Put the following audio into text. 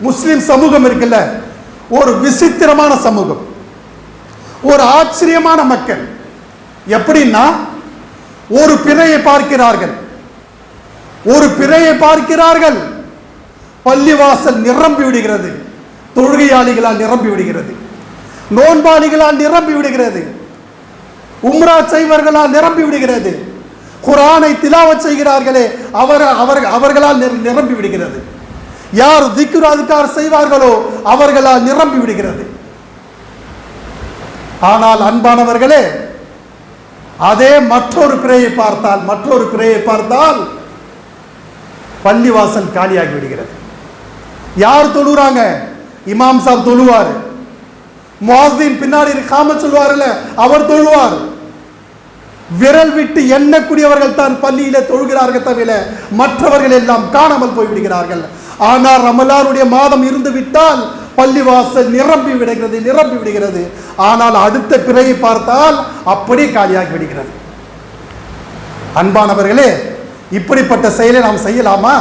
முஸ்லிம் சமூகம் இருக்குல்ல ஒரு விசித்திரமான சமூகம். ஒரு ஆச்சரியமான மக்கள். எப்படின்னா ஒரு பிறையை பார்க்கிறார்கள். ஒரு பிறையை பார்க்கிறார்கள். பள்ளிவாசல் நிரம்பி விடுகிறது. தொழுகையாளிகளால் நிரம்பி விடுகிறது. நோன்பாளிகளால் நிரம்பி விடுகிறது. உம்ரா செய்வர்களால் நிரம்பி விடுகிறது. குரானை திலாவச் செய்கிறார்களே அவர் அவர்கள் அவர்களால் நிரம்பி விடுகிறது. யார் திக்ரு அதுக்கார் செய்வார்களோ அவர்களால் நிரம்பி விடுகிறது. ஆனால் அன்பானவர்களே அதே மற்றொரு பிறையை பார்த்தால் மற்றொரு பிறையை பார்த்தால் பள்ளிவாசல் காலியாகி விடுகிறது. யார் தொழுறாங்க? இமாம் சாப் தொழுவார். முஅத்தின் பின்னாடி காம சொல்வார்ல அவர் தொழுவார். விரல் விட்டு எண்ணக்கூடியவர்கள் தான் பள்ளியில தொழுகிறார்கள் தவிர மற்றவர்கள் எல்லாம் காணாமல் போய் விடுகிறார்கள் ஆனால் ரமலானுடைய மாதம் இருந்து விட்டால் பள்ளிவாசல் நிரம்பி விடுகிறது நிரம்பி விடுகிறது. ஆனால் அடுத்த பிறையை பார்த்தால் அப்படியே காலியாகி விடுகிறது. அன்பானவர்களே இப்படிப்பட்ட செயலை நாம் செய்யலாமா?